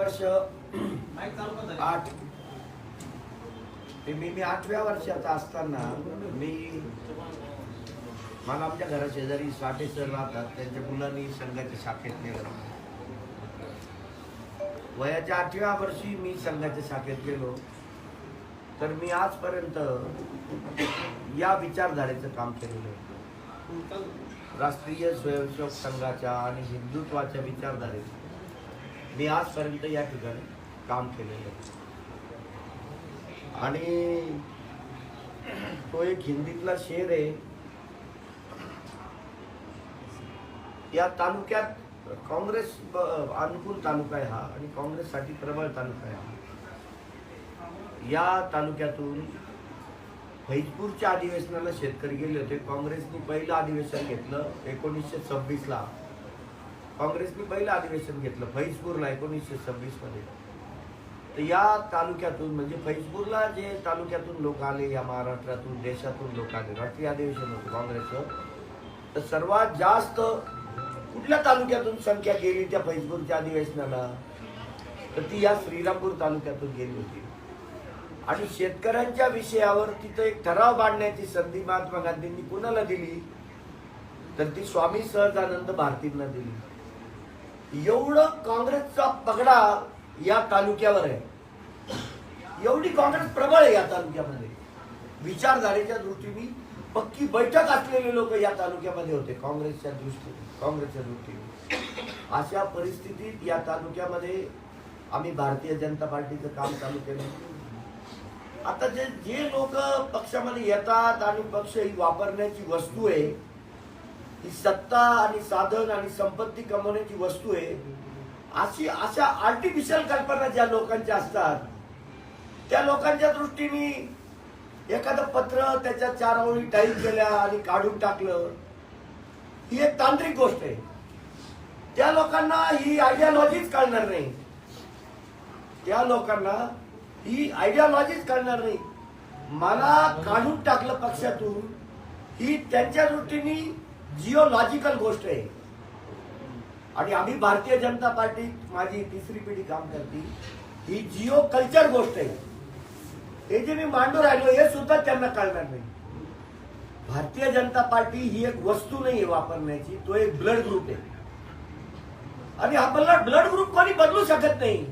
वर्ष आठ. ते मी मी आठव्या वर्षाचा असताना मी मला आमच्या घरा शेजारी साठे सर राहतात. त्यांच्या मुलांनी संघाच्या शाखेत नेलं. वयाच्या आठव्या वर्षी मी संघाच्या शाखेत गेलो. तर मी आजपर्यंत या विचारधारेचं काम केलेलं आहे. राष्ट्रीय स्वयंसेवक संघाच्या आणि हिंदुत्वाच्या विचारधारेत मी आजपर्यंत या ठिकाणी काम केलेलं आहे. आणि तो एक हिंदीतला शेर आहे. या तालुक्यात काँग्रेस अनुकूल तालुका आहे हा आणि काँग्रेससाठी प्रबळ तालुका आहे हा. या तालुक्यातून फैजपूरच्या अधिवेशनाला शेतकरी गेले होते. काँग्रेसने पहिलं अधिवेशन घेतलं एकोणीसशे सव्वीसला. काँग्रेसने पहिलं अधिवेशन घेतलं फैजपूरला एकोणीसशे सव्वीसमध्ये तर या तालुक्यातून म्हणजे फैजपूरला जे तालुक्यातून लोक आले या महाराष्ट्रातून देशातून लोक आले राष्ट्रीय अधिवेशन होतं काँग्रेसचं तर सर्वात जास्त कुठल्या तालुक्यातून संख्या गेली त्या फैजपूरच्या अधिवेशनाला? तर ती या श्रीरामपूर तालुक्यातून गेली होती. आणि शेतकऱ्यांच्या विषयावर तिथं एक ठराव मांडण्याची संधी महात्मा गांधींनी कुणाला दिली? तर ती स्वामी सहजानंद भारतींना दिली. एवढं काँग्रेसचा पगडा या तालुक्यावर आहे. एवढी काँग्रेस प्रबळ आहे या तालुक्यामध्ये. विचारधारेच्या दृष्टीने पक्की बैठक असलेले लोक या तालुक्यामध्ये होते काँग्रेसच्या दृष्टीने काँग्रेसच्या दृष्टीने. अशा परिस्थितीत या तालुक्यामध्ये आम्ही भारतीय जनता पार्टीचं काम चालू केलं. आता जे जे लोक पक्षामध्ये येतात आणि पक्ष ही वापरण्याची वस्तू आहे ही सत्ता आणि साधन आणि संपत्ती कमवण्याची वस्तू आहे. अशी अशा आर्टिफिशियल कल्पना ज्या लोकांच्या असतात त्या लोकांच्या दृष्टीने एखादं पत्र त्याच्या चार ओळी टाईप केल्या आणि काढून टाकलं ही एक तांत्रिक गोष्ट आहे. त्या लोकांना ही आयडियालॉजीच कळणार नाही. त्या लोकांना ही आयडियालॉजीच कळणार नाही. मला काढून टाकलं पक्षातून ही त्यांच्या दृष्टीने जिओलॉजिकल गोष्ट आहे. आणि आम्ही भारतीय जनता पार्टीत माझी तिसरी पिढी काम करते. ही जिओ कल्चर गोष्ट आहे. हे जे मी मांडू राहिलो हे सुद्धा त्यांना कळणार नाही. भारतीय जनता पार्टी ही एक वस्तू नाही आहे वापरण्याची तो एक ब्लड ग्रुप आहे. आणि हा ब्लड ब्लड ग्रुप कोणी बदलू शकत नाही.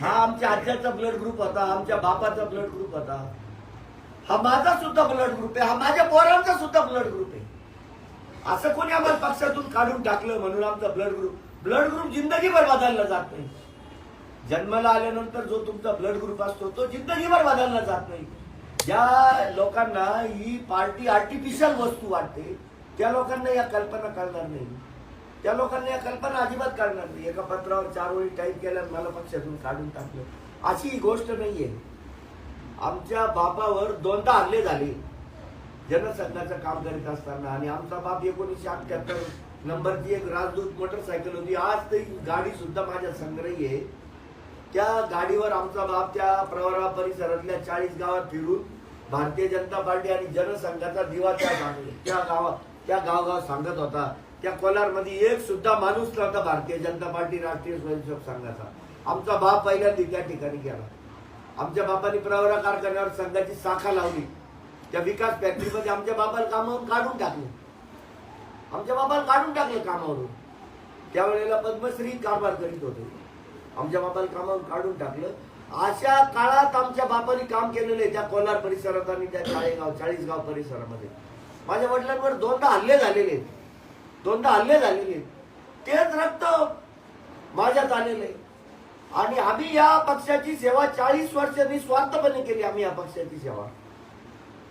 हा आमच्या आज्याचा ब्लड ग्रुप होता आमच्या बापाचा ब्लड ग्रुप होता. हा माझा सुद्धा ब्लड ग्रुप आहे हा माझ्या पोरांचा सुद्धा ब्लड ग्रुप आहे. असं कोणी आम्हाला पक्षातून काढून टाकलं म्हणून आमचा ब्लड ग्रुप ब्लड ग्रुप जिंदगीभर बदलला जात नाही. जन्माला आल्यानंतर जो तुमचा ब्लड ग्रुप असतो तो जिंदगीभर बदलला जात नाही. ज्या लोकांना ही पार्टी आर्टिफिशियल वस्तू वाटते त्या लोकांना या कल्पना कळणार नाही. त्या लोकांना या कल्पना अजिबात कळणार नाही. एका पत्रावर चार ओळी टाईप केल्या मला पक्षातून काढून टाकलं. अशी ही गोष्ट नाहीये. आमच्या बापावर दोनदा हल्ले झाले. जनसंघाचं काम करीत असताना आणि आमचा बाप एकोणीसशे अठ्ठ्याहत्तर नंबरची एक राजदूत मोटरसायकल होती. आज ती गाडी सुद्धा माझ्या संग्रही आहे. त्या गाडीवर आमचा बाप त्या प्रवरा परिसरातल्या चाळीस गावात फिरून भारतीय जनता पार्टी आणि जनसंघाचा दिवा त्या त्या गावात त्या गावगाव सांगत होता. त्या कोलारमध्ये एक सुद्धा माणूस नव्हता भारतीय जनता पार्टी राष्ट्रीय स्वयंसेवक संघाचा. आमचा बाप पहिल्यांदा त्या ठिकाणी गेला. आमच्या बापाने प्रवरा कारखान्यावर संघाची शाखा लावली. त्या विकास फॅक्टरीमध्ये आमच्या बाबाला कामावरून काढून टाकले. आमच्या बाबाला काढून टाकले कामावरून. त्यावेळेला पद्मश्री कारभार करीत होते. आमच्या बाबाला कामावरून काढून टाकलं. अशा काळात आमच्या बापाने काम केलेलं आहे त्या कोलार परिसरात आणि त्या चाळेगाव चाळीसगाव परिसरामध्ये. माझ्या वडिलांवर दोनदा हल्ले झालेले आहेत. दोनदा हल्ले झालेले आहेत. तेच रक्त माझ्यात आलेलं आहे. आणि आम्ही या पक्षाची सेवा चाळीस वर्ष निस्वार्थपणे केली आम्ही या पक्षाची सेवा.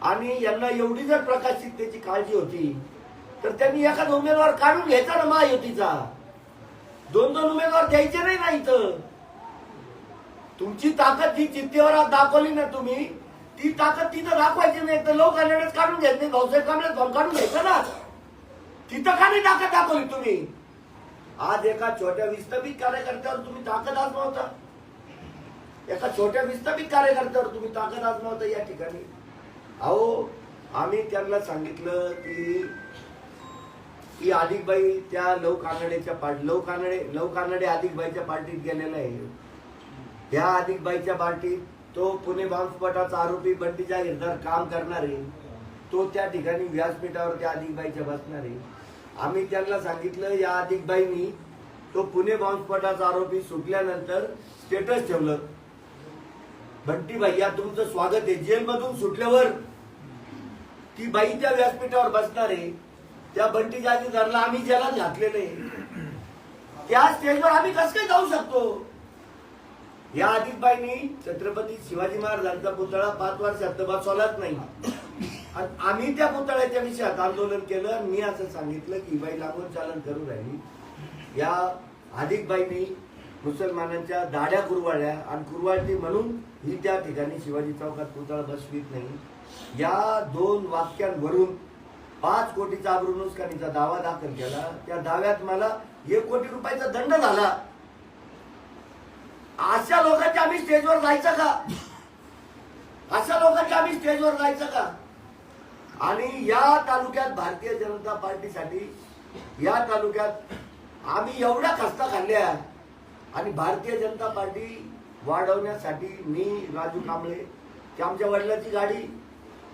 आणि यांना एवढी जर प्रकाशिततेची काळजी होती तर त्यांनी एखादा उमेदवार काढून घ्यायचा ना महायुतीचा. दोन दोन उमेदवार द्यायचे नाही ना इथं. तुमची ताकद जी चित्तेवर दाखवली ना तुम्ही ती ताकद तिथं दाखवायची नाही तर लोक आलेच काढून घ्यायचे नाही भाऊसाहेब कांबळे भाऊ काढून घ्यायचं ना. तिथं का नाही ताकद दाखवली तुम्ही? आज एका छोट्या विस्थापित कार्यकर्त्यावर तुम्ही ताकद आजमावता. एका छोट्या विस्थापित कार्यकर्त्यावर तुम्ही ताकद आजमावता या ठिकाणी. अहो आम्ही त्यांना सांगितलं की की अधिकबाई त्या लव कानडेच्या पार्टी लव कानडे लव कानडे अधिकबाईच्या पार्टीत गेलेला आहे. ह्या अधिकबाईच्या पार्टीत तो पुणे बॉम्बस्फोटाचा आरोपी बंटी जागीरदार काम करणार आहे. तो त्या ठिकाणी व्यासपीठावर त्या अधिकबाईच्या बसणार आहे. आम्ही त्यांना सांगितलं या अधिकबाईंनी तो पुणे बॉम्बस्फोटाचा आरोपी सुटल्यानंतर स्टेटस ठेवलं. बंटी या तुमचं स्वागत आहे. जेलमधून सुटल्यावर ती बाई त्या व्यासपीठावर बसणार आहे त्या बंटी जागीरदारला आम्ही ज्याला घातलेलं आहे त्या स्टेजवर आम्ही कसं काय जाऊ शकतो? या अधिकबाईंनी छत्रपती शिवाजी महाराजांचा पुतळा पाच वर्षात बसवलाच नाही. आम्ही त्या पुतळ्याच्या विषयात आंदोलन केलं. आणि मी असं सांगितलं की बाई लागून चालन करू राहिली. या आदिकबाईंनी मुसलमानांच्या दाड्या कुरवाळ्या आणि कुरवाळली म्हणून ही त्या ठिकाणी शिवाजी चौकात पुतळा बसवीत नाही. या दोन वाक्यांवरून पाच कोटीचा आबरू दावा दाखल केला. त्या दाव्यात मला एक कोटी रुपयाचा दंड झाला. अशा लोकांच्या आम्ही स्टेजवर जायचं का? अशा लोकांच्या आम्ही स्टेजवर जायचं का? आणि या तालुक्यात भारतीय जनता पार्टीसाठी या तालुक्यात आम्ही एवढ्या खस्ता खाल्ल्या. आणि भारतीय जनता पार्टी वाढवण्यासाठी मी राजू कांबळे की आमच्या वडिलांची गाडी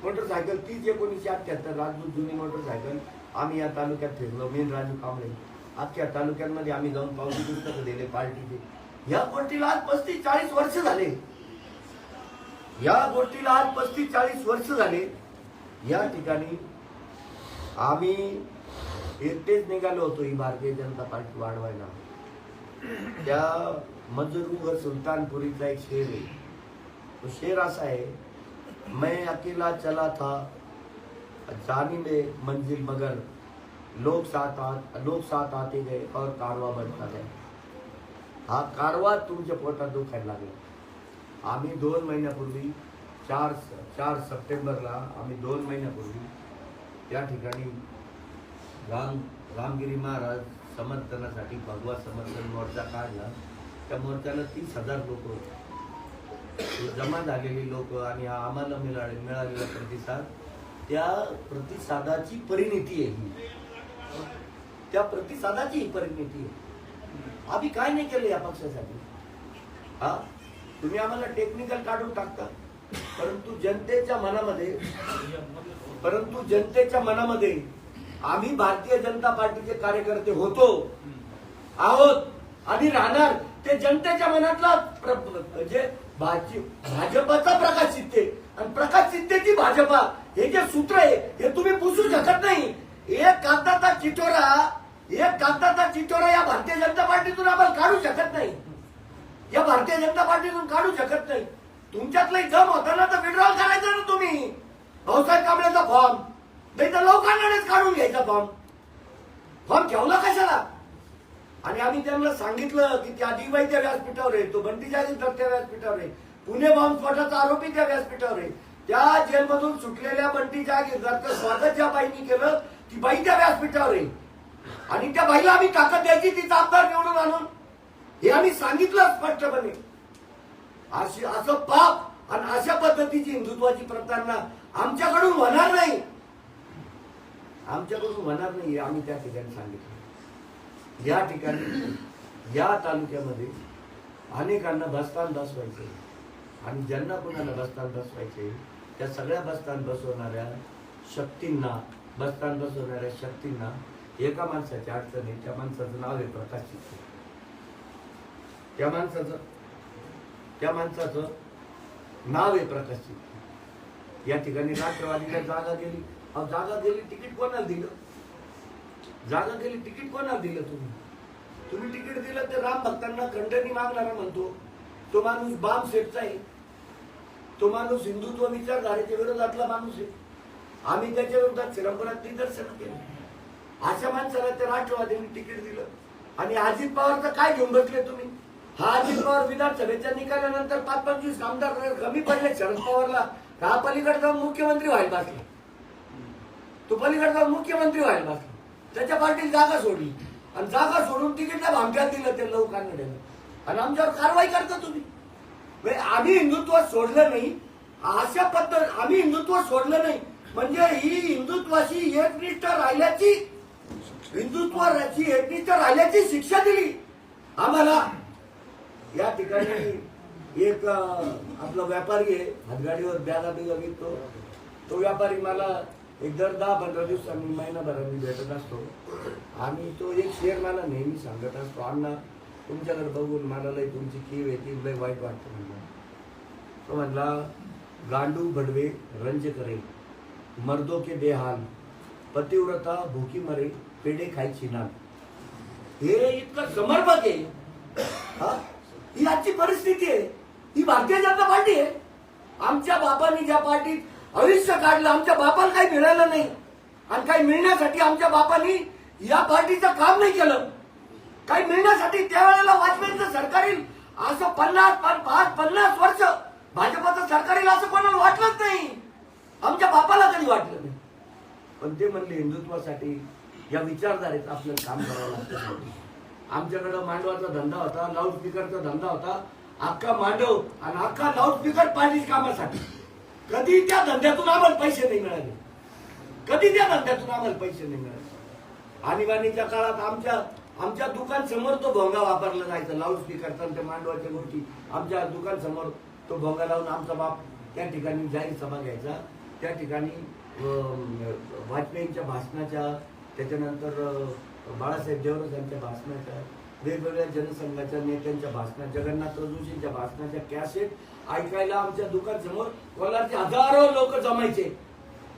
मोटरसायकल तीच एकोणीसशे अठ्ठ्याहत्तर राजदूत जुनी मोटरसायकल. आम्ही या तालुक्यात फिरलो मेन राजू कांबळे. अख्ख्या तालुक्यांमध्ये आम्ही जाऊन पावती पुस्तकं दिले पार्टीचे या गोष्टीला आज पस्तीस चाळीस वर्ष झाले. या गोष्टीला आज पस्तीस चाळीस वर्ष झाले. या ठिकाणी आम्ही एकटेच निघालो होतो ही भारतीय जनता पार्टी वाढवायला. त्या मजरूर सुलतानपुरीचा एक शेर आहे. तो शेर असा आहे मैं अकेला चला था। जानी में मंजिल मगर लोग साथ आ लोग साथ आते गए और कारवा बनता गया। हा कारवा तुमच्या पोटात दुखायला लागला आम्ही दोन महिन्यापूर्वी चार चार सप्टेंबरला आम्ही दोन महिन्यापूर्वी त्या ठिकाणी राम रामगिरी महाराज समर्थनासाठी भगवा समर्थन मोर्चा काढला. त्या मोर्चाला तीस हजार लोक होते. जमा झालेली लोक आणि आम्हाला मिळाले मिळालेला प्रतिसाद त्या प्रतिसादाची परिणिती आहे ही. त्या प्रतिसादाची ही परिणिती आहे. आम्ही काय नाही केलं या पक्षासाठी? हा? तुम्ही आम्हाला टेक्निकल काढून टाकता. परंतु जनतेच्या मनामध्ये परंतु जनतेच्या मनामध्ये आम्ही भारतीय जनता पार्टीचे कार्यकर्ते होतो आहोत आणि राहणार. ते जनतेच्या मनातला जे म्हणजे भाजपाचा प्रकाश सिद्धे आणि प्रकाश सिद्धेची भाजपा. हे जे सूत्र आहे हे तुम्ही पुसू शकत नाही. एक कागदाचा चिटोरा एक कागदाचा चिटोरा या भारतीय जनता पार्टीतून आपण काढू शकत नाही. या भारतीय जनता पार्टीतून काढू शकत नाही. तुमच्यातलं जम होता ना तर विड्रॉल करायचा ना तुम्ही. भाऊसाहेब कांबळेचा फॉर्म नाही तर लवकरच काढून घ्यायचा फॉर्म फॉर्म ठेवला कशाला? आणि आम्ही त्यांना सांगितलं की त्या दिवाळी त्या व्यासपीठावर आहे तो बंटी जागीरदार त्या व्यासपीठावर आहे पुणे बॉम्बस्फोटाचा आरोपी त्या व्यासपीठावर आहे. त्या जेलमधून सुटलेल्या बंटी जागीरदारचं स्वागत ज्या बाईंनी केलं ती बाई त्या व्यासपीठावर आहे. आणि त्या बाईला आम्ही ताकद द्यायची तिचा आमदार निवडून आणून. हे आम्ही सांगितलं स्पष्टपणे. अशी असं पाप आणि अशा पद्धतीची हिंदुत्वाची प्रतारणा आमच्याकडून होणार नाही. आमच्याकडून होणार नाही आम्ही त्या ठिकाणी सांगितलं. या ठिकाणी या तालुक्यामध्ये अनेकांना बसतान व्हायचे आणि ज्यांना कोणाला बसतान व्हायचे त्या सगळ्या बसतान बसवणाऱ्या शक्तींना बसतान बसवणाऱ्या शक्तींना एका माणसाची अडचण आहे त्या माणसाचं नाव आहे प्रकाश चित्ते. त्या माणसाचं त्या माणसाचं नाव आहे प्रकाश चित्ते. या ठिकाणी राष्ट्रवादीला जागा गेली. अहो जागा गेली तिकीट कोणाला दिलं? जागा केली तिकीट कोणाला दिलं तुम्ही? तुम्ही तिकीट दिलं तर राम भक्तांना खंडणी मागणारा म्हणतो तो माणूस बाम सेटचा आहे. तो माणूस हिंदुत्व विचारधारेच्या विरोधातला माणूस आहे. आम्ही त्याच्या विरोधात चिरंबरात निदर्शन केलं. अशा माणसाला त्या राष्ट्रवादीने तिकीट दिलं. आणि अजित पवारचं काय घेऊन बसले तुम्ही? हा अजित पवार विधानसभेच्या निकालानंतर पाच पंचवीस आमदार कमी पडले शरद पवारला हा पलीकडे जाऊन मुख्यमंत्री व्हायला बसला. तो पलीकडे जाऊन मुख्यमंत्री व्हायला बसला. त्याच्या पार्टीत जागा सोडली आणि जागा सोडून तिकीटला भामट्यात दिलं ते लोकांकडे आणि आमच्यावर कारवाई करता तुम्ही. म्हणजे आम्ही हिंदुत्व सोडलं नाही. अशा पद्धत आम्ही हिंदुत्व सोडलं नाही. म्हणजे ही हिंदुत्वाशी एकनिष्ठ राहिल्याची हिंदुत्वाची एकनिष्ठ राहिल्याची शिक्षा दिली. आम्हाला या ठिकाणी एक आपला व्यापारी आहे. हातगाडीवर द्याला बिगा विकतो. तो व्यापारी मला एक दर दहा पंधरा दिवसांनी महिनाभरांनी भेटत असतो. आणि तो एक शेअर मला नेहमी सांगत असतो अण्णा तुमच्याकडे बघून मला लय तुमची कीव येते लय वाईट वाटतं म्हणलं तो म्हणला गांडू भडवे रंज करे मर्दो के देहान पतिव्रता भूकी मरे पेढे खायची ना हे इतकं समर्पक आहे. हा? ही आजची परिस्थिती आहे. ही भारतीय जनता पार्टी आहे. आमच्या बापांनी ज्या पार्टीत आयुष्य काढलं आमच्या बापाला काही मिळालं नाही. आणि काही मिळण्यासाठी आमच्या बापांनी या पार्टीचं काम नाही केलं. काही मिळण्यासाठी त्यावेळेला वाजपेयीचं सरकार येईल असं पन्नास पाच पन्नास वर्ष भाजपाचं सरकार येईल असं कोणाला वाटलंच नाही. आमच्या बापाला कधी वाटलं नाही. पण ते म्हणले हिंदुत्वासाठी या विचारधारेचं आपल्याला काम करावं लागतं. आमच्याकडं मांडवाचा धंदा होता लाऊडस्पीकरचा धंदा होता. अख्खा मांडव आणि अख्खा लाऊडस्पीकर पाणी कामासाठी. कधी त्या धंद्यातून आम्हाला पैसे नाही मिळाले? कधी त्या धंद्यातून आम्हाला पैसे नाही मिळाले? आणीबाणीच्या काळात आमच्या आमच्या दुकान समोर तो भोंगा वापरला जायचा लाऊडस्पीकरचा आणि त्या मांडवाच्या गोष्टी. आमच्या दुकान समोर तो भोंगा लावून आमचा बाप त्या ठिकाणी जाहीर सभा घ्यायचा. त्या ठिकाणी वाजपेयींच्या भाषणाच्या त्याच्यानंतर बाळासाहेब देवरस यांच्या भाषणाच्या वेगवेगळ्या जनसंघाच्या नेत्यांच्या भाषणा जगन्नाथ जोशींच्या भाषणाच्या कॅसेट ऐकायला आमच्या दुकान समोर हजारो लोक जमायचे.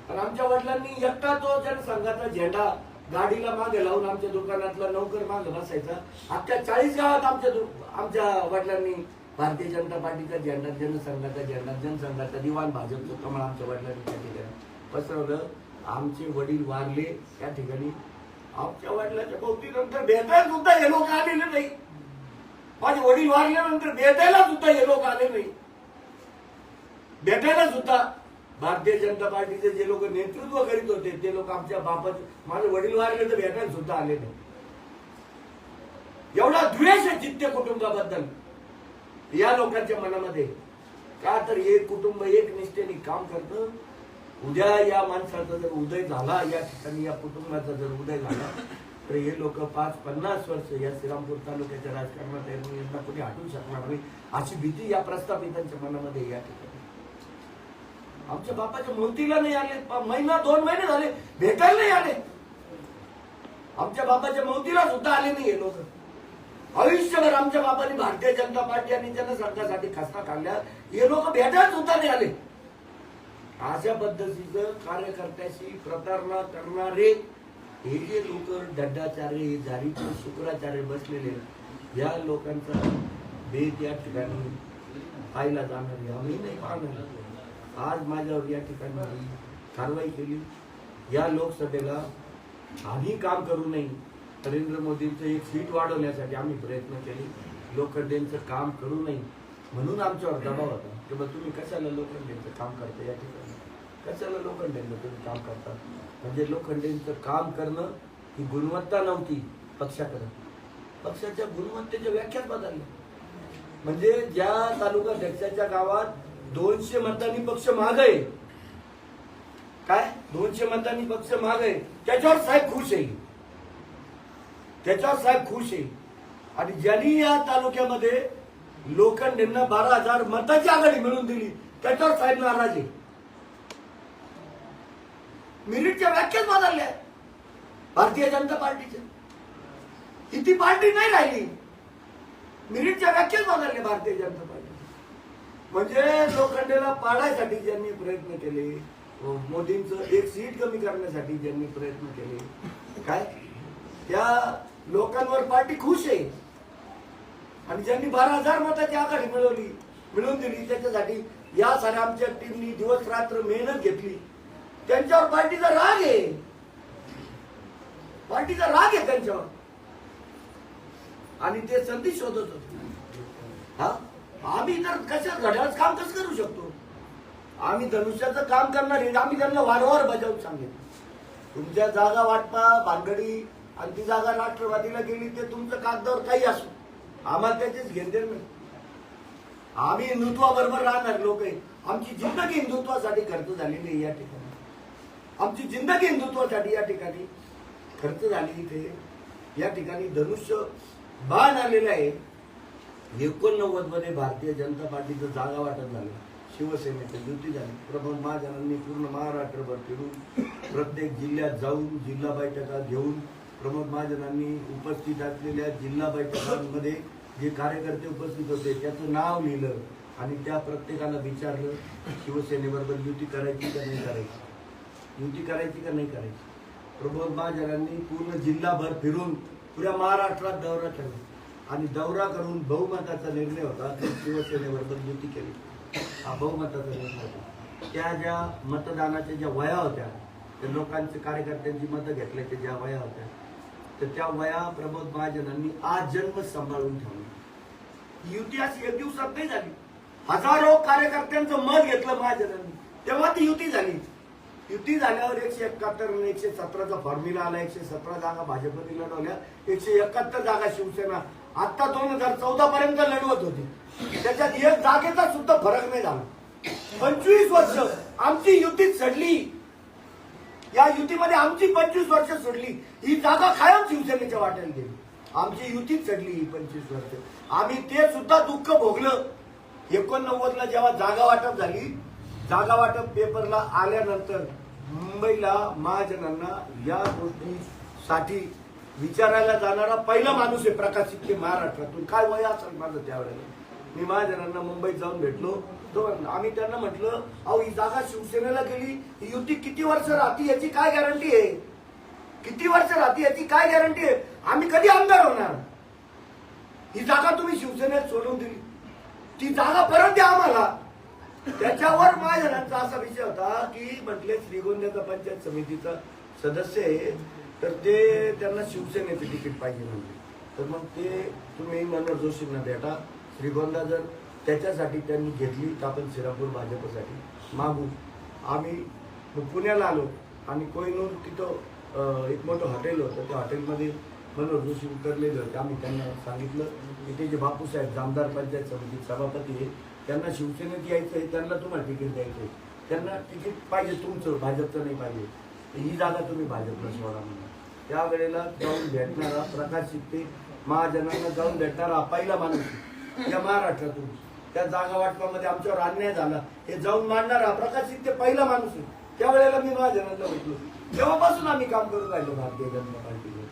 आणि आमच्या वडिलांनी एकटा तो जनसंघाचा झेंडा गाडीला मागे लावून आमच्या दुकानातला नोकर मागे बसायचा. अख्ख्या चाळीस गावात आमच्या दु- आमच्या वडिलांनी भारतीय जनता पार्टीचा झेंडा जनसंघाचा झेंडा जनसंघाचा दिवाण भाजपचं कमळ आमच्या वडिलांनी त्या ठिकाणी पसरवलं. आमचे वडील वारले त्या ठिकाणी. आमच्या वडिलांच्या भोवतीनंतर भेटायला सुद्धा हे लोक आलेले नाही. माझे वडील वारल्यानंतर भेटायला सुद्धा हे लोक आले नाही. भेटायला सुद्धा भारतीय जनता पार्टीचे जे लोक नेतृत्व करीत होते ते लोक आमच्या बापाचे माझे वडील वारले तर भेटायला सुद्धा आले नाही. एवढा द्वेष आहे चित्ते कुटुंबाबद्दल. या लोकांच्या मनामध्ये का तर एक कुटुंब एक निष्ठेने काम करतं उद्या या माणसाचा जर उदय झाला या ठिकाणी या कुटुंबाचा जर उदय झाला तर हे लोक पाच पन्नास वर्ष या श्रीरामपूर तालुक्याच्या राजकारणात यांना कोणी हटवू शकणार नाही. अशी भीती या प्रस्थापितांच्या मनामध्ये या ठिकाणी. आमच्या बापाच्या मूर्तीला नाही आले महिना दोन महिने झाले भेटायला नाही आले. आमच्या बापाच्या मूर्तीला सुद्धा आले नाही हे लोक. आयुष्यभर आमच्या बापाने भारतीय जनता पार्टी आणि जनसंघासाठी खस्ता काढल्या हे लोक भेटायला सुद्धा नाही आले. अशा पद्धतीचं कार्यकर्त्याशी प्रतारणा करणारे हे जे लोक दड्डाचार्य जारीचे शुक्राचार्य बसलेले या लोकांचा भेद या ठिकाणी पाहिला जाणार आहे. आम्ही नाही पाहणार. आज माझ्यावर या ठिकाणी कारवाई केली. या लोकसभेला आम्ही काम करू नये. नरेंद्र मोदींचं एक सीट वाढवण्यासाठी आम्ही प्रयत्न केले. लोखंडेंचं काम करू नये. म्हणून आमच्यावर दबाव होता की बघ तुम्ही कशाला लोखंडेंचं काम करता या ठिकाणी? कशाला लोखंडेंचं तुम्ही काम करता? म्हणजे लोखंडेंचं काम करणं ही गुणवत्ता नव्हती पक्षाकडं. पक्षाच्या गुणवत्तेच्या व्याख्याच बदलल्या. म्हणजे ज्या तालुका अध्यक्षाच्या गावात दोनशे मतांनी पक्ष माग आहे काय? दोनशे मतांनी पक्ष माग आहे त्याच्यावर साहेब खुश आहे. त्याच्यावर साहेब खुश आहे. आणि ज्यांनी या तालुक्यामध्ये लोखंडेंना बारा हजार मताची आघाडी मिळवून दिली. त्याच्यावर साहेब नाराज आहे. मिरिटच्या व्याख्याच बदलल्या भारतीय जनता पार्टीच्या. ही ती पार्टी नाही राहिली. मिरिटच्या व्याख्याच बदलल्या भारतीय जनता पार्टी म्हणजे लोखंडेला पाडायसाठी ज्यांनी प्रयत्न केले मोदींचं एक सीट कमी करण्यासाठी ज्यांनी प्रयत्न केले काय? त्या लोकांवर पार्टी खुश आहे. आणि ज्यांनी बारा हजार मताची आघाडी मिळवली मिळवून दिली त्याच्यासाठी या साऱ्या आमच्या टीमनी दिवस रात्र मेहनत घेतली. त्यांच्यावर पार्टीचा राग आहे. पार्टीचा राग आहे त्यांच्यावर. आणि ते संधी शोधत होते. हा? आम्ही तर कशा घड्याळच काम कसं करू शकतो? आम्ही धनुष्याचं काम करणार आहे. आम्ही त्यांना वारंवार बजावून सांगेल तुमच्या जागा वाटपा भानगडी आणि ती जागा राष्ट्रवादीला गेली ते तुमचं कागदावर काही असो. आम्हाला त्याचेच घेणदेण नाही. आम्ही हिंदुत्वाबरोबर राहणार लोक आहे आमची जिंदगी हिंदुत्वासाठी खर्च झालेली आहे या ठिकाणी. आमची जिंदगी हिंदुत्वासाठी या ठिकाणी खर्च झाली इथे. या ठिकाणी धनुष्य बाण आलेलं आहे. एकोणनव्वदमध्ये भारतीय जनता पार्टीचं जागा वाटप झालं. शिवसेनेचं युती झाली. प्रबंध महाजनांनी पूर्ण महाराष्ट्रभर फिरून प्रत्येक जिल्ह्यात जाऊन जिल्हा बैठका घेऊन प्रमोद महाजनांनी उपस्थित असलेल्या जिल्हा बैठकांमध्ये जे कार्यकर्ते उपस्थित होते त्याचं नाव लिहिलं आणि त्या प्रत्येकाला विचारलं शिवसेनेबरोबर युती करायची का नाही करायची? युती करायची का नाही करायची? प्रमोद महाजनांनी पूर्ण जिल्हाभर फिरून पुऱ्या महाराष्ट्रात दौरा केला आणि दौरा करून बहुमताचा निर्णय होता की शिवसेनेबरोबर युती केली. हा बहुमताचा निर्णय होता. त्या ज्या मतदानाच्या ज्या वया होत्या त्या लोकांचे कार्यकर्त्यांची मतं घेतल्याच्या ज्या वया होत्या तर त्या वया प्रबोध महाजनांनी आज जन्म सांभाळून ठेवला. युती अशी एक दिवसात नाही झाली. हजारो कार्यकर्त्यांचं मत घेतलं महाजनांनी. तेव्हा ती युती झाली. युती झाल्यावर एकशे एकाहत्तर आणि एकशे सतराचा फॉर्म्युला आला. एकशे सतरा जागा भाजपने लढवल्या. एकशे एकाहत्तर जागा शिवसेना. आता दोन हजार चौदा पर्यंत लढवत होती. त्याच्यात एक जागेचा सुद्धा फरक नाही झाला. पंचवीस वर्ष आमची युती चढली या युतीमध्ये आमची पंचवीस वर्ष सोडली. ही जागा कायम शिवसेनेच्या वाट्याने गेली. आमची युती चढली ही पंचवीस वर्ष. आम्ही ते सुद्धा दुःख भोगलं. एकोणनव्वद ला जेव्हा जागा वाटप झाली जागा वाटप पेपरला आल्यानंतर मुंबईला महाजनांना या गोष्टीसाठी विचारायला जाणारा पहिला माणूस आहे प्रकाशित महाराष्ट्रातून. काय वय असेल माझं त्यावेळेला? मी महाजनांना मुंबईत जाऊन भेटलो. दोन आम्ही त्यांना म्हटलं अहो ही जागा शिवसेनेला गेली ही युती किती वर्ष राहते याची काय गॅरंटी आहे? किती वर्ष राहते याची काय गॅरंटी आहे? आम्ही कधी आमदार होणार? ही जागा तुम्ही शिवसेनेत सोडून दिली. ती जागा परत द्या आम्हाला. त्याच्यावर महाजनांचा असा विषय होता की म्हटले श्रीगोंद्याचा पंचायत समितीचा सदस्य आहे तर ते त्यांना शिवसेनेचं तिकीट पाहिजे म्हणले. तर मग ते तुम्ही मनोहर जोशींना भेटा श्रीगोंदा जर त्याच्यासाठी त्यांनी घेतली तर आपण श्रीरामपूर भाजपसाठी मागू. आम्ही पुण्याला आलो आणि कोहिनूर तिथं एक मोठं हॉटेल होतं. त्या हॉटेलमध्ये मनोज जोशी उतरलेले होते. आम्ही त्यांना सांगितलं की ते जे बापूसाहेब जामदार पंचायत समिती सभापती आहे त्यांना शिवसेनेत यायचं आहे त्यांना तुम्हाला तिकीट द्यायचं आहे. त्यांना तिकीट पाहिजे तुमचं भाजपचं नाही पाहिजे. ही जागा तुम्ही भाजपला सोडा म्हणून. त्यावेळेला जाऊन भेटणारा प्रकाश शिकते महाजनांना जाऊन भेटणारा पहिला माणूस या महाराष्ट्रातून. त्या जागा वाटपामध्ये आमच्यावर अन्याय झाला. हे जाऊन मांडणारा प्रकाश ते पहिला माणूस आहे. त्यावेळेला मी महाजनांना भेटलो तेव्हापासून आम्ही काम करून राहिलो भारतीय जनता पार्टीवर.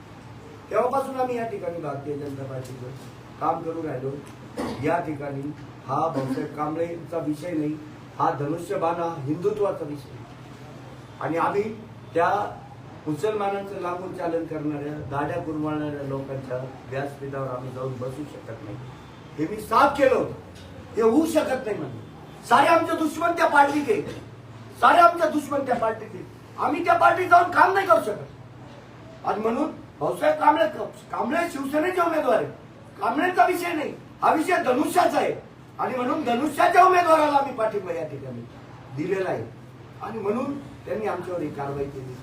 तेव्हापासून आम्ही या ठिकाणी भारतीय जनता पार्टीवर काम करून राहिलो. या ठिकाणी हा भाऊसाहेब कांबळेचा विषय नाही. हा धनुष्यबाण हा हिंदुत्वाचा विषय आणि आम्ही त्या मुसलमानांचं लागून चालन करणाऱ्या दाड्या गुरमाळणाऱ्या लोकांच्या व्यासपीठावर आम्ही जाऊन बसू शकत नाही. हे मी साफ केलं होतं. हे होऊ शकत नाही म्हणजे सारे आमचे दुश्मन त्या पार्टीत आहे सारे आमचे दुश्मन त्या पार्टीत आहे आम्ही त्या पार्टीत जाऊन काम नाही करू शकत. आणि म्हणून भाऊसाहेब कांबळे कांबळे शिवसेनेचे उमेदवार आहे कांबळेचा विषय नाही. हा विषय धनुष्याचा आहे. आणि म्हणून धनुष्याच्या उमेदवाराला आम्ही पाठिंबा या ठिकाणी दिलेला आहे. आणि म्हणून त्यांनी आमच्यावर ही कारवाई केली.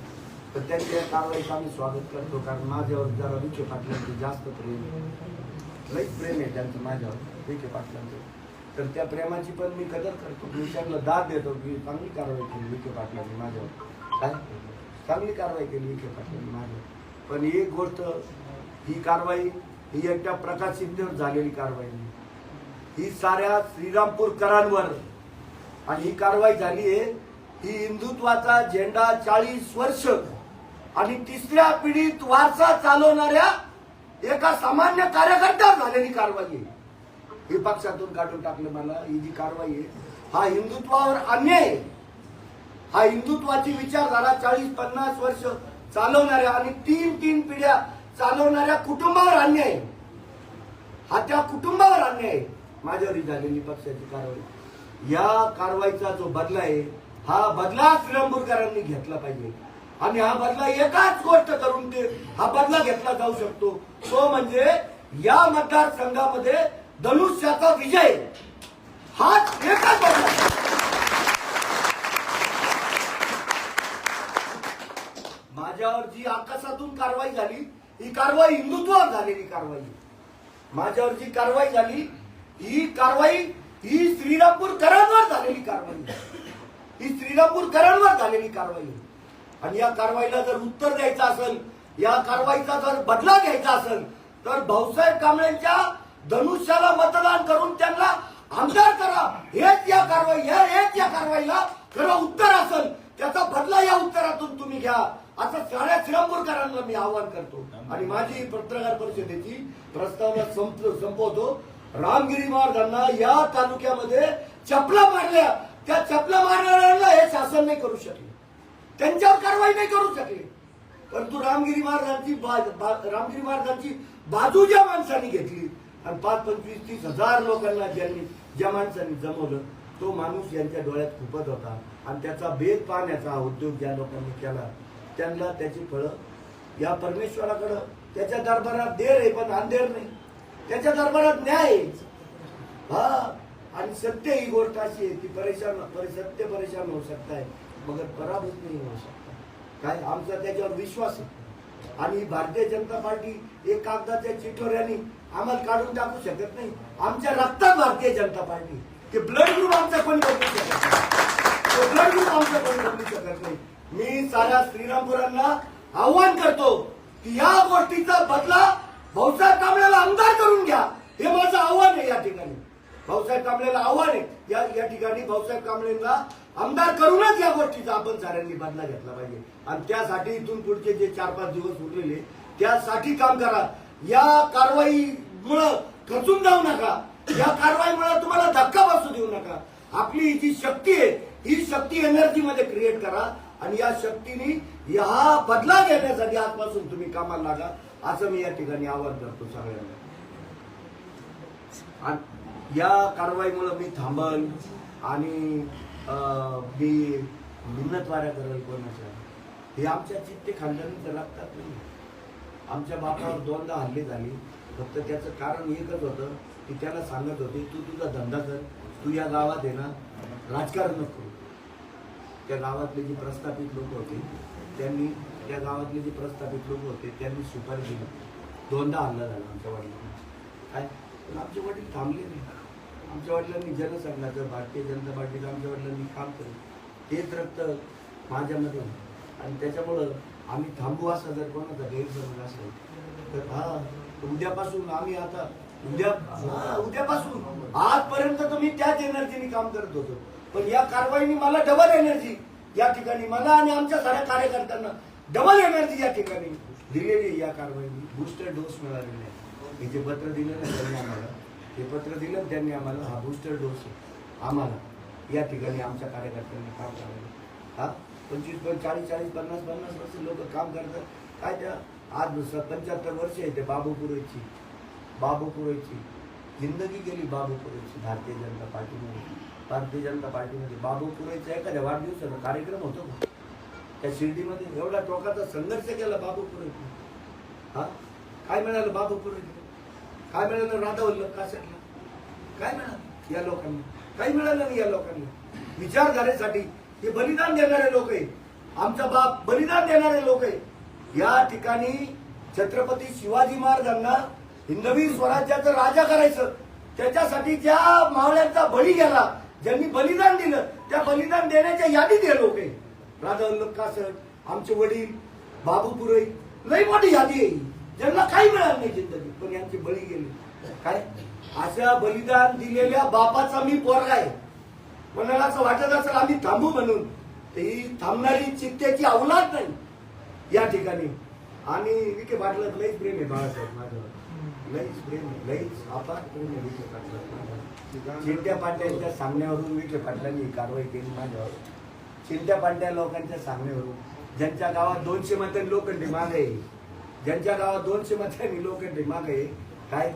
तर त्यांच्या या कारवाईचं आम्ही स्वागत करतो कारण माझ्यावर जरा विखे पाटलांचे जास्त प्रेम आहे. लईच प्रेम आहे त्यांचं माझ्यावर विखे पाटलांचं. तर त्या प्रेमाची पण मी कदर करतो. मी दाद देतो. की चांगली कारवाई केली विखे पाटलांनी माझ्यावर. काय? चांगली कारवाई केली विखे पाटलांनी माझ्यावर. पण एक गोष्ट ही कारवाई ही एकट्या प्रकाश शिंदेवर झालेली कारवाई नाही. ही साऱ्या श्रीरामपूरकरांवर आणि ही कारवाई झाली आहे. ही हिंदुत्वाचा झेंडा चाळीस वर्ष आणि तिसऱ्या पिढीत वारसा चालवणाऱ्या एका सामान्य कार्यकर्त्यावर झालेली कारवाई आहे. हे पक्षातून काढून टाकलं मला. ही जी कारवाई आहे हा हिंदुत्वावर अन्याय आहे. हा हिंदुत्वाची विचारधारा चाळीस पन्नास वर्ष चालवणाऱ्या आणि तीन तीन पिढ्या चालवणाऱ्या कुटुंबावर अन्याय हा त्या कुटुंबावर अन्याय आहे. माझ्यावर झालेली पक्षाची कारवाई. या कारवाईचा जो बदला आहे हा बदला श्रीरामपूरकरांनी घेतला पाहिजे. आणि हा बदला एकाच गोष्ट करून ते हा बदला घेतला जाऊ शकतो. तो म्हणजे या मतदारसंघामध्ये धनुष्याचा विजय हाच एकच बदला माझ्यावर जी आकाशातून कारवाई झाली ही कारवाई हिंदुत्वावर झालेली कारवाई माझ्यावर जी कारवाई झाली ही कारवाई ही श्रीरामपूरकरांवर झालेली कारवाई ही श्रीरामपूरकरांवर झालेली कारवाई आणि या कारवाईला जर उत्तर द्यायचं असेल या कारवाईचा जर बदला घ्यायचा असेल तर भाऊसाहेब कांबळेंच्या धनुष्याला मतदान करून त्यांना आमदार करा हेच या कारवाई हेच या कारवाईला खरं उत्तर असेल. त्याचा बदला या उत्तरातून तुम्ही घ्या. असं साऱ्या श्रीरामपूरकरांना मी आवाहन करतो. आणि माझी पत्रकार परिषदेची प्रस्तावना संप संपवतो. रामगिरी महाराजांना या तालुक्यामध्ये चपला मारल्या. त्या चपला मारणाऱ्यांना हे शासन नाही करू शकले. त्यांच्यावर कारवाई नाही करू शकले. परंतु रामगिरी महाराजांची रामगिरी महाराजांची बाजू ज्या माणसांनी घेतली आणि पाच पंचवीस तीस हजार लोकांना ज्यांनी ज्या माणसांनी जमवलं तो माणूस यांच्या डोळ्यात खुपत होता. आणि त्याचा भेद पाहण्याचा उद्योग ज्या लोकांनी केला त्यांना त्याची फळं या परमेश्वराकडं त्याच्या दरबारात देर आहे पण अंधेर नाही. त्याच्या दरबारात न्याय हा आणि सत्य ही गोष्ट अशी आहे की परेशान सत्य परेशान होऊ शकताय मगर पराभूत नाही होऊ शकता काय आमचा त्याच्यावर विश्वास आहे. आणि भारतीय जनता पार्टी एक कागदाच्या चिठोऱ्याने आम्हाला काढून टाकू शकत नाही. आमच्या रक्तात भारतीय जनता पार्टी ते ब्लड ग्रुप आमचा कोणी बदलू शकत नाही. तो ब्लड ग्रुप आमचा कोणी बदलू शकत नाही. मी साऱ्या श्रीरामपुरांना आव्हान करतो की या गोष्टीचा बदला भाऊसाहेब कांबळेला आमदार करून घ्या. हे माझं आव्हान आहे या ठिकाणी. भाऊसाहेब कांबळेला आव्हान आहे. या या ठिकाणी भाऊसाहेब कांबळेंना आमदार करूनच या गोष्टीचा आपण साऱ्यांनी बदला घेतला पाहिजे. आणि त्यासाठी इथून पुढचे जे चार पाच दिवस उरलेले त्यासाठी काम करा. या कारवाईमुळं खचून जाऊ नका. या कारवाईमुळे तुम्हाला धक्का बसू देऊ नका. आपली जी शक्ती आहे ही शक्ती एनर्जी मध्ये क्रिएट करा आणि या शक्तीने हा बदला घेण्यासाठी आजपासून तुम्ही कामाला लागा. असं मी या ठिकाणी आवाज करतो सगळ्यांना. या कारवाईमुळे मी थांबल आणि अं, मी मिन्नतवाऱ्या करेल कोणाच्या हे आमच्या चित्ते खानदानीचं लागतात नाही. आमच्या बापावर दोनदा हल्ली झाली. फक्त त्याचं कारण एकच होतं की त्याला सांगत होते तू तुझा धंदा कर तू या गावात आहे ना राजकारण नको. करू. त्या गावातले जे प्रस्थापित लोक होते त्यांनी त्या गावातले जे प्रस्थापित लोक होते त्यांनी सुपारी दिली दोनदा हल्ला झाला आमच्या वडिलांना. काय? पण आमचे वडील थांबले नाही. आमच्या वडिलांनी जनसंघाचं भारतीय जनता पार्टीचं आमच्या वडिलांनी काम केलं. तेच रक्त माझ्यामध्ये आणि त्याच्यामुळं आम्ही थांबू असा जर कोणाचा गैरसमज असेल तर हा उद्यापासून आम्ही आता उद्या उद्यापासून आजपर्यंत तर मी त्याच एनर्जीने काम करत होतो. पण या कारवाईने मला डबल एनर्जी या ठिकाणी मला आणि आमच्या साऱ्या कार्यकर्त्यांना डबल एनर्जी या ठिकाणी दिलेली आहे या कारवाईने. बूस्टर डोस मिळालेले आहे. हे जे पत्र दिलं ना त्यांनी आम्हाला हे पत्र दिलं त्यांनी आम्हाला हा बूस्टर डोस आम्हाला या ठिकाणी आमच्या कार्यकर्त्यांनी काम करायला. हा? पंचवीस पण चाळीस चाळीस पन्नास पन्नास वर्ष लोक काम करतात. काय त्या? आज पंच्याहत्तर वर्ष आहे ते बाबू पुरेची बाबू जिंदगी गेली बाबूपुरेची भारतीय जनता पार्टीमध्ये. भारतीय जनता पार्टीमध्ये. बाबू पुरेचा एखाद्या वाढदिवसाचा कार्यक्रम होतो का? त्या शिर्डीमध्ये एवढा टोकाचा संघर्ष केला बाबू पुरेची हा? काय मिळालं बाबू पुरेची काय मिळालं राधा वल्लभ कासटला? काय मिळालं या लोकांना? काही मिळालं नाही या लोकांना. विचारधारेसाठी हे बलिदान देणारे लोक आहे आमचा बाप बलिदान देणारे लोक आहे या ठिकाणी छत्रपती शिवाजी महाराजांना नवीन स्वराज्याचं राजा करायचं त्याच्यासाठी ज्या मावळ्यांचा बळी गेला ज्यांनी बलिदान दिलं त्या बलिदान देण्याच्या यादीत हे लोक आहे राजा वल्लभ कासट आमचे वडील बाबू पुरोहित लई मोठी यादी आहे ज्यांना काही मिळालं नाही जिंदगी पण यांचे बळी गेले. काय? अशा बलिदान दिलेल्या बापाचा मी पोरगा आहे. कोणाला असं वाटत असेल आम्ही थांबू म्हणून. ही थांबणारी चित्त्याची अवलाद नाही. या ठिकाणी. आणि विखे पाटलात लईच प्रेम आहे बाळासाहेब माझ्यावर. लईच प्रेम आहे. लईच अपार प्रेम आहे विखे पाटलात चिंत्या पांड्यांच्या सांगण्यावरून विखे पाटलांनी ही कारवाई केली माझ्यावर. चिंत्या पांड्या लोकांच्या सांगण्यावरून. ज्यांच्या गावात दोनशे मतांनी लोखंडी मागे आहे. ज्यांच्या गावात दोनशे मतांनी लोखंडी मागे आहे काय?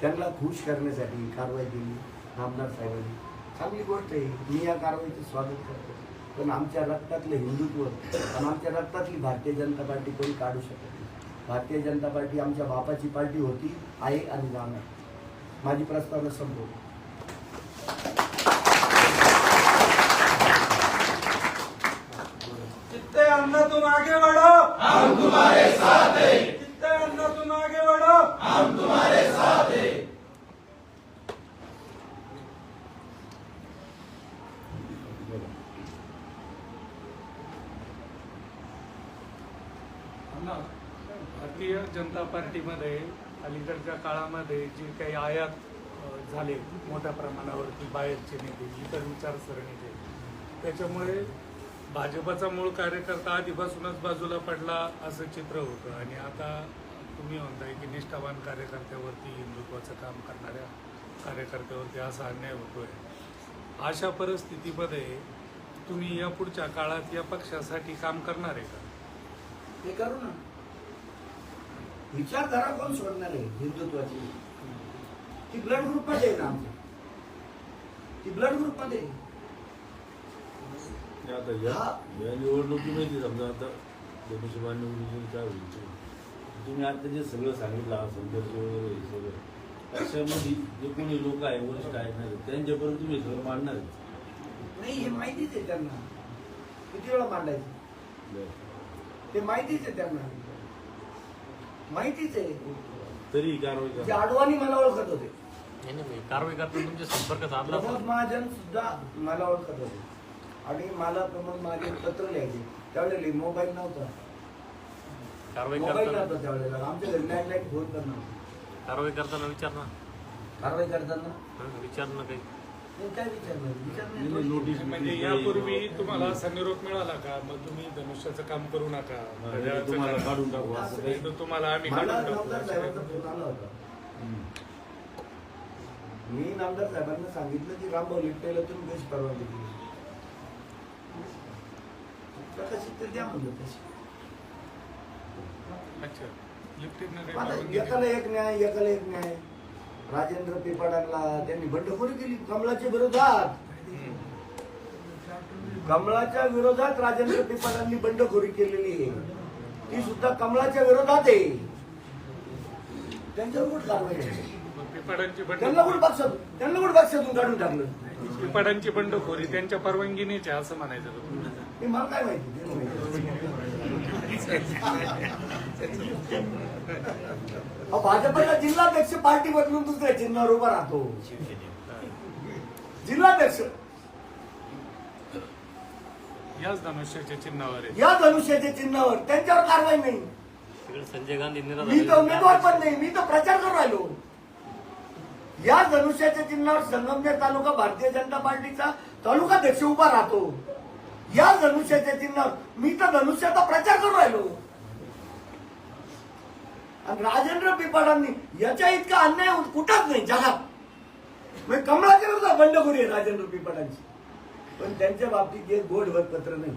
त्यांना खुश करण्यासाठी कारवाई केली. रामदास साहेबांनी. चांगली गोष्ट आहे. मी या कारवाईचं स्वागत करतो. पण आमच्या रक्तातलं हिंदुत्व आणि आमच्या रक्तातली भारतीय जनता पार्टी कोणी काढू शकत नाही. भारतीय जनता पार्टी आमच्या बापाची पार्टी होती आहे आणि जाणार माझी प्रस्तावना अन्ना तुम आगे बढ़ो हम तुम्हारे साथ हैं कितने अन्ना तुम आगे बढ़ो हम तुम्हारे साथ हैं अन्ना भारतीय जनता पार्टीमध्ये अलीकडच्या काळामध्ये जी काही आयात झाले मोठ्या प्रमाणावरती बाहेरचे नेते इतर विचारसरणीचे त्याच्यामुळे भाजपचा मूळ कार्यकर्ता आधीपासूनच बाजूला पडला असं चित्र होतं. आणि आता तुम्ही म्हणताय की निष्ठावान कार्यकर्त्यावरती हिंदुत्वाचं काम करणाऱ्या कार्यकर्त्यावरती असा अन्याय होतोय. अशा परिस्थितीमध्ये तुम्ही या पुढच्या काळात या पक्षासाठी काम करणार आहे का? ते करू ना. विचारधारा कोण सोडणार आहे हिंदुत्वाची ती ब्लड ग्रुपमध्ये आहे ना आमच्या ती ब्लड ग्रुपमध्ये आहे. नाही आता या या निवडणुकीमध्ये समजा आता लोकसभा निवडणुकीमध्ये काय होईल. तुम्ही आता जे सगळं सांगितलं हा संदर्भ वगैरे हे सगळं त्याच्यामध्ये जे कोणी लोक आहे वरिष्ठ आहेत ना त्यांच्यापर्यंत तुम्ही सगळं मांडणार. नाही हे माहितीच आहे त्यांना किती वेळा मांडायचं. ते माहितीच आहे त्यांना माहितीच आहे. तरी कारवाई जे आडवाणी मला ओळखत होते. नाही नाही कारवाई करताना तुमचे संपर्क साधला प्रमोद महाजन सुद्धा मला ओळखत होते. आणि मला प्रमोद महाजन पत्र लिहायचे. त्यावेळेला मोबाईल नव्हता. कारवाई मोबाईल करताना नव्हता त्यावेळेला. आमच्या घरी लँडलाईन फोन करणं कारवाई करताना विचार ना. कारवाई करताना? हं, विचार ना काही. काय म्हणजे यापूर्वी तुम्हाला असा निरोप मिळाला का? मग तुम्ही धनुष्याचं काम करू नका. हा, तुम्हाला. काढून टाकू असं काही? नाही तर तुम्हाला आम्ही मला काढून नामदार टाकू साहेबांचा फोन आला होता. हम्म. मी नामदार साहेबांना सांगितलं की रामभाऊ लिफ्टेला तुम्ही कशी परवानगी दिली. कशी तर द्या म्हणलं तशी. अच्छा. काही आता एकाला एक न्याय एकाला एक न्याय. राजेंद्र पिपाडांना त्यांनी बंडखोरी केली. कमलाच्या विरोधात. कमळाच्या विरोधात राजेंद्र पिपाडांनी बंडखोरी केलेली आहे. ती सुद्धा कमळाच्या विरोधात आहे. त्यांच्यावर कुठं कारवाई त्यांना कुठं पक्षात त्यांना कुठं पक्षातून काढून टाकलं? पिपाडांची बंडखोरी त्यांच्या परवानगीनेच आहे असं म्हणायचं? हे मला काय माहिती. भाजपचा जिल्हाध्यक्ष पार्टी बदलून दुसऱ्या चिन्हावर उभा राहतो. जिल्हाध्यक्ष. याच धनुष्याच्या चिन्हावर आहे. या धनुष्याच्या चिन्हावर. त्यांच्यावर कारवाई नाही. तिकडे संजय गांधी मी तर उमेदवार पण नाही. मी तर प्रचार करून राहिलो. या धनुष्याच्या चिन्हावर संगमनेर तालुका भारतीय जनता पार्टीचा तालुकाध्यक्ष उभा राहतो. या धनुष्याच्या चिन्हावर मी तर धनुष्याचा प्रचार करून राहिलो. राजेंद्र पिपाडांनी याच्या इतका अन्याय कुठंच नाही जगात. म्हणजे कमळाच्या बंडखोरी आहे राजेंद्र पिपाडांची पण त्यांच्या बाबतीत एक गोडवर पत्र नाही.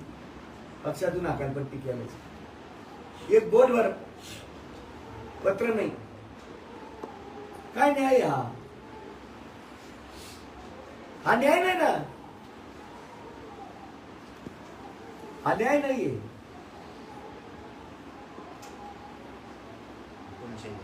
पक्षातून हकालपट्टी केल्याची. एक गोडवर पत्र नाही. काय न्याय हा? हा न्याय नाही ना? हा न्याय नाहीये. continue.